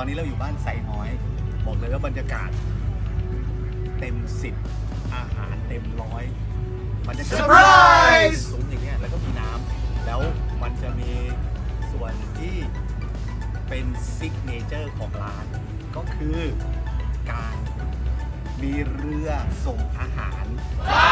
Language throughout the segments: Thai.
ตอนนี้เราอยู่บ้านไซน้อย บอกเลยว่าบรรยากาศ เต็มสิบอาหารเต็มร้อยบรรยากาศ Surprise ซุ้มอย่างเงี้ยแล้วก็มีน้ำแล้วมันจะมีส่วนที่เป็นซิกเนเจอร์ของร้าน ก็คือการมีเรือส่งอาหารเ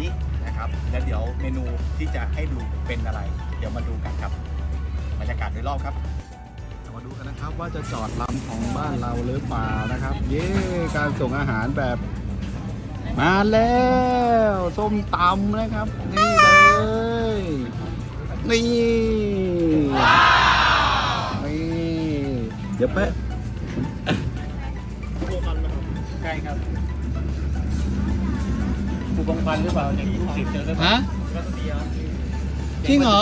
นี้นะครับ แล้วเดี๋ยวเมนูที่จะให้ดูเป็นอะไร เดี๋ยวมาดูกันครับบรรยากาศโดยรอบครับมาดูกันนะครับว่าจะจอดลำของบ้านเราหรือเปล่านะครับ เย้การส่งอาหารแบบมาแล้วส้มตำนะครับ นี่เลยนี่นี่เดี๋ยวแป๊ะใกล้ครับ ผูกองพันหรือเปล่าอย่างยี่สิบเจอได้ฮะรัตเตียจริงเหรอ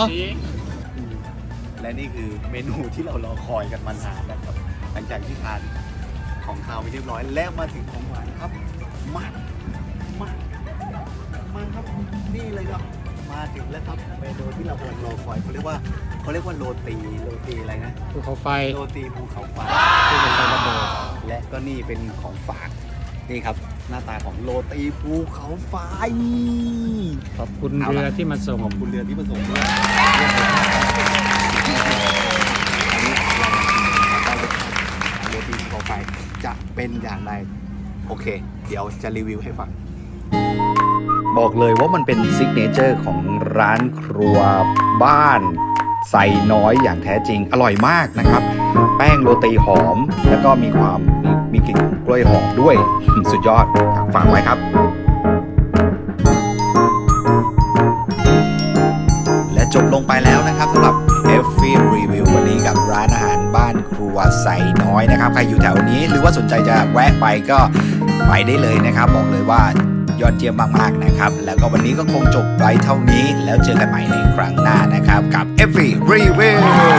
และนี่คือเมนูที่เรารอคอยกันมานานนะครับ หลังจากที่ทานของคาวไปเรียบร้อยแล้วมาถึงของหวานครับ มามามาครับ นี่เลยครับ มาถึงแล้วครับเมนูที่เรากำลังรอคอยเขาเรียกว่าเขาเรียกว่าโรตีโรตีอะไรนะภูเขาไฟโรตีภูเขาไฟที่เป็นไฟระเบิดและก็นี่เป็นของฝากนี่ครับ หน้าตาของโรตีภูเขาไฟขอบคุณเรือที่มาส่งขอบคุณเรือที่มาส่งด้วยอันนี้โรตีภูเขาไฟจะเป็นอย่างไรโอเค เดี๋ยวจะรีวิวให้ฟัง บอกเลยว่ามันเป็นซิกเนเจอร์ของร้านครัวบ้านใส่น้อยอย่างแท้จริง อร่อยมากนะครับ แป้งโรตีหอม แล้วก็มีความมี กลิ่นกล้วยหอมด้วย สุดยอดฝากไว้ครับ และจบลงไปแล้วนะครับสำหรับ f อ Review วันนี้กับร้านอาหารบ้านครัวใส่น้อยนะครับ ใครอยู่แถวนี้หรือว่าสนใจจะแวะไปก็ไปได้เลยนะครับ บอกเลยว่ายอดเยี่ยมมากๆนะครับ แล้วก็วันนี้ก็คงจบไว้เท่านี้ แล้วเจอกันใหม่ในครั้งหน้านะครับ กับ f อ Review